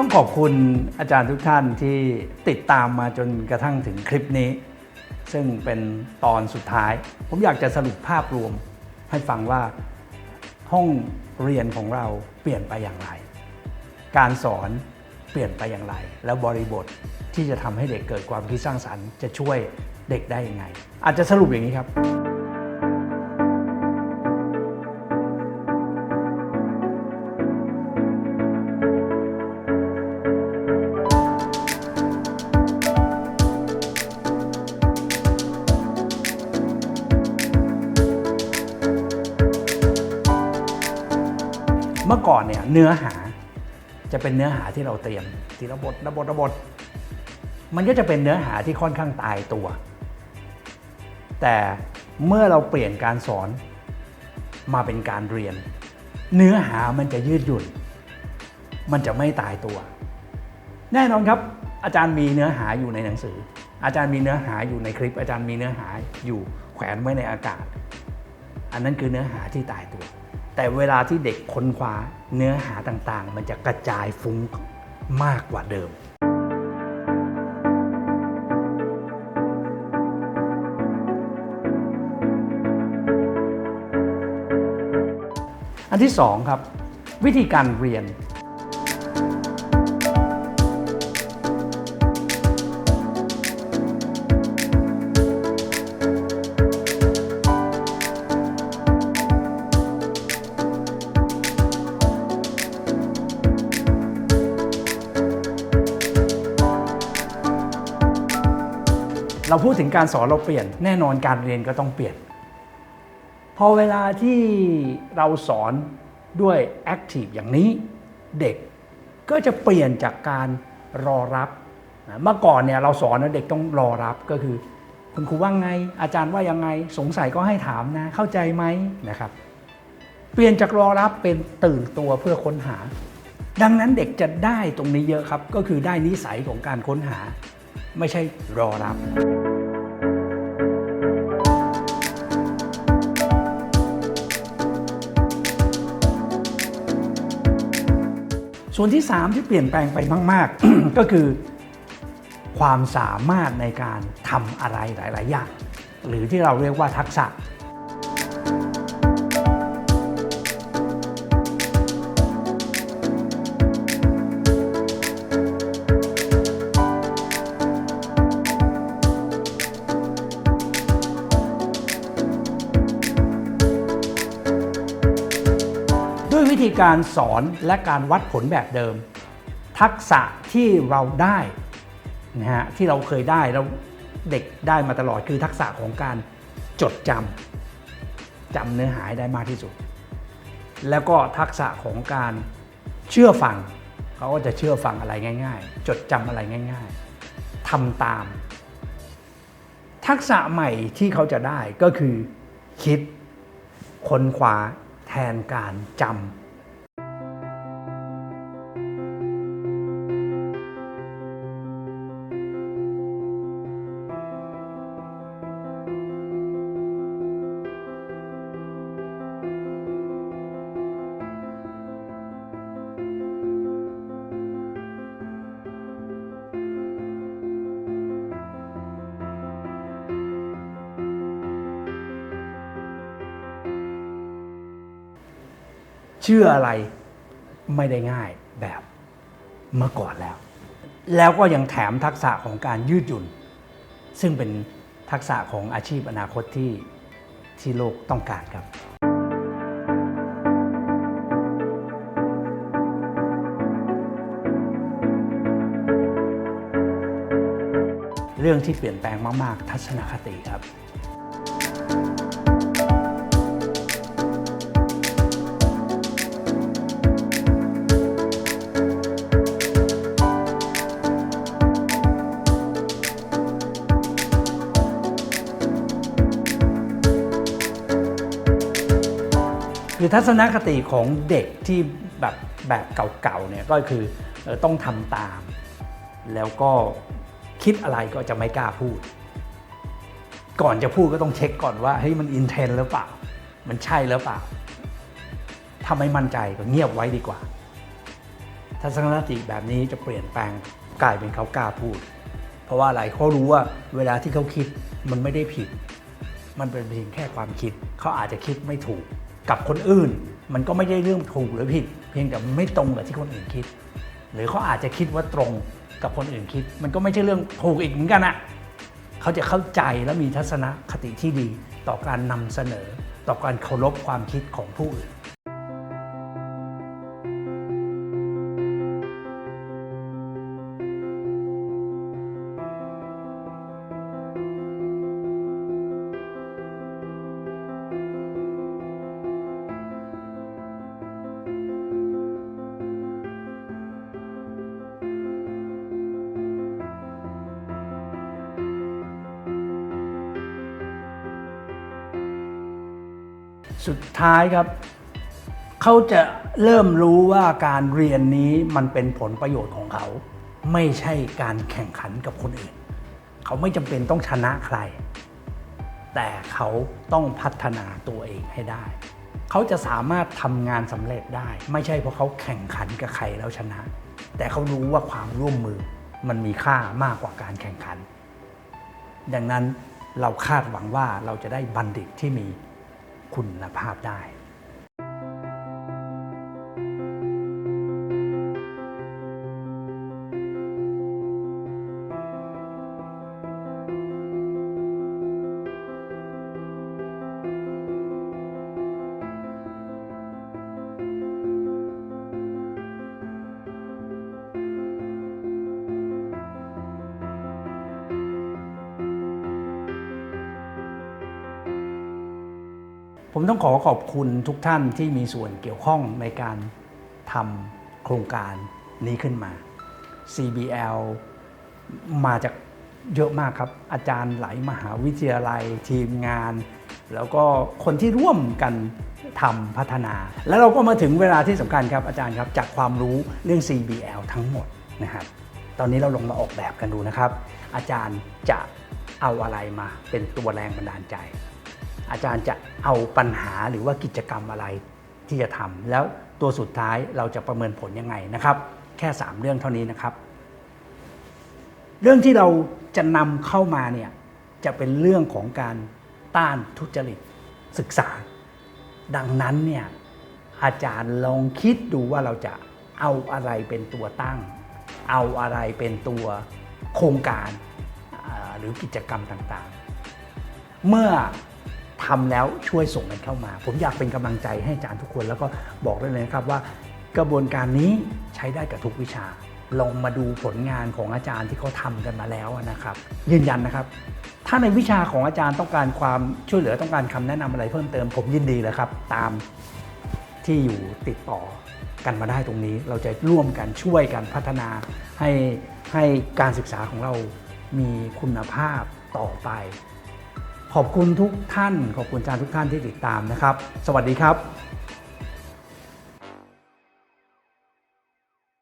ต้องขอบคุณอาจารย์ทุกท่านที่ติดตามมาจนกระทั่งถึงคลิปนี้ ซึ่งเป็นตอนสุดท้าย ผมอยากจะสรุปภาพรวม ให้ฟังว่าห้องเรียนของเราเปลี่ยนไปอย่างไร การสอนเปลี่ยนไปอย่างไร แล้วบริบทที่จะทำให้เด็กเกิดความคิดสร้างสรรค์ จะช่วยเด็กได้ยังไง อาจจะสรุปอย่างนี้ครับ เมื่อก่อนเนี่ยเนื้อหาจะเป็นเนื้อหาที่เราเตรียมทีละบทละบทละบท มันก็จะเป็นเนื้อหาที่ค่อนข้างตายตัว แต่เมื่อเราเปลี่ยนการสอนมาเป็นการเรียน เนื้อหามันจะยืดหยุ่น มันจะไม่ตายตัว แน่นอนครับอาจารย์มีเนื้อหาอยู่ในหนังสือ อาจารย์มีเนื้อหาอยู่ในคลิป อาจารย์มีเนื้อหาอยู่แขวนไว้ในอากาศ อันนั้นคือเนื้อหาที่ตายตัว แต่เวลาที่เด็กค้นคว้าเนื้อหาต่างๆ มันจะกระจายฟุ้งมากกว่าเดิมอันที่สองครับวิธีการเรียน เราพูดถึงการสอนเราเปลี่ยน แน่นอนการเรียนก็ต้องเปลี่ยน พอเวลาที่เราสอนด้วย Active อย่างนี้เด็กก็จะเปลี่ยนจากการรอรับนะเมื่อก่อนเนี่ยเราสอนนะเด็กต้องรอรับก็คือ คุณครูว่าไง อาจารย์ว่ายังไง สงสัยก็ให้ถามนะ เข้าใจไหมนะครับ เปลี่ยนจากรอรับเป็นตื่นตัวเพื่อค้นหา ดังนั้นเด็กจะได้ตรงนี้เยอะครับ ก็คือได้นิสัยของการค้นหา ไม่ใช่รอรับส่วนที่ 3 ที่เปลี่ยนแปลงไปมาก ๆ ก็คือ ความสามารถในการทำอะไรหลาย ๆ อย่าง หรือที่เราเรียกว่าทักษะ ธีการสอนและการวัดผลแบบเดิม ทักษะที่เราได้นะฮะที่เราเคยได้แล้วเด็กได้มาตลอดคือทักษะของการจดจำจำเนื้อหาได้มากที่สุด แล้วก็ทักษะของการเชื่อฟังเขาก็จะเชื่อฟังอะไรง่าย ๆ จดจำอะไรง่าย ๆทำตาม ทักษะใหม่ที่เขาจะได้ก็คือคิดค้นคว้าแทนการจำ เชื่ออะไรไม่ได้ง่ายแบบเมื่อก่อนแล้ว แล้วก็ยังแถมทักษะของการยืดหยุ่น ซึ่งเป็นทักษะของอาชีพอนาคตที่ที่โลกต้องการครับเรื่องที่เปลี่ยนแปลงมาก ๆ ทัศนคติครับ คือทัศนคติของเด็กที่แบบแบบเก่าๆเนี่ยก็คือเอ่อต้องทำตาม แล้วก็คิดอะไรก็จะไม่กล้าพูด ก่อนจะพูดก็ต้องเช็คก่อนว่าเฮ้ยมันอินเทนหรือเปล่า มันใช่หรือเปล่าถ้าไม่มั่นใจก็เงียบไว้ดีกว่าทัศนคติแบบนี้จะเปลี่ยนแปลงกลายเป็นเขากล้าพูด เพราะว่าอะไรเขารู้ว่าเวลาที่เขาคิดมันไม่ได้ผิด มันเป็นเพียงแค่ความคิด เขาอาจจะคิดไม่ถูก กับคนอื่น มันก็ไม่ได้เรื่องถูกหรือผิด เพียงแต่ไม่ตรงกับที่คนอื่นคิด หรือเขาอาจจะคิดว่าตรงกับคนอื่นคิด มันก็ไม่ใช่เรื่องถูกอีกเหมือนกันอะเขาจะเข้าใจและมีทัศนคติที่ดี ต่อการนำเสนอ ต่อการเคารพความคิดของผู้อื่น สุดท้ายครับ เขาจะเริ่มรู้ว่าการเรียนนี้มันเป็นผลประโยชน์ของเขา ไม่ใช่การแข่งขันกับคนอื่น เขาไม่จำเป็นต้องชนะใคร แต่เขาต้องพัฒนาตัวเองให้ได้ เขาจะสามารถทำงานสำเร็จได้ ไม่ใช่เพราะเขาแข่งขันกับใครแล้วชนะ แต่เขารู้ว่าความร่วมมือมันมีค่ามากกว่าการแข่งขัน ดังนั้นเราคาดหวังว่าเราจะได้บัณฑิตที่มี คุณภาพได้ ผมต้องขอขอบคุณทุกท่านที่มีส่วนเกี่ยวข้องในการทำโครงการนี้ขึ้นมา CBL มาจากเยอะมากครับ อาจารย์หลายมหาวิทยาลัยทีมงาน แล้วก็คนที่ร่วมกันทำพัฒนา แล้วเราก็มาถึงเวลาที่สำคัญครับอาจารย์ครับจากความรู้เรื่อง CBL ทั้งหมดนะครับตอนนี้เราลงมาออกแบบกันดูนะครับ อาจารย์จะเอาอะไรมาเป็นตัวแรงบันดาลใจ อาจารย์จะเอาปัญหาหรือว่ากิจกรรมอะไรที่จะทำแล้วตัวสุดท้ายเราจะประเมินผลยังไงนะครับ แค่ 3 เรื่องเท่านี้นะครับ เรื่องที่เราจะนำเข้ามาเนี่ยจะเป็นเรื่องของการต้านทุจริตศึกษา ดังนั้นเนี่ยอาจารย์ลองคิดดูว่าเราจะเอาอะไรเป็นตัวตั้ง เอาอะไรเป็นตัวโครงการหรือกิจกรรมต่างๆ เมื่อ ทำแล้วช่วยส่งกันเข้ามา ผมอยากเป็นกำลังใจให้อาจารย์ทุกคน แล้วก็บอกได้เลยนะครับว่ากระบวนการนี้ใช้ได้กับทุกวิชา ลองมาดูผลงานของอาจารย์ที่เขาทำกันมาแล้วนะครับ ยืนยันนะครับ ถ้าในวิชาของอาจารย์ต้องการความช่วยเหลือต้องการคำแนะนำอะไรเพิ่มเติม ผมยินดีเลยครับ ตามที่อยู่ติดต่อกันมาได้ตรงนี้ เราจะร่วมกันช่วยกันพัฒนาให้ให้การศึกษาของเรามีคุณภาพต่อไป ขอบคุณทุกท่าน ขอบคุณอาจารย์ทุกท่านที่ติดตามนะครับ สวัสดีครับ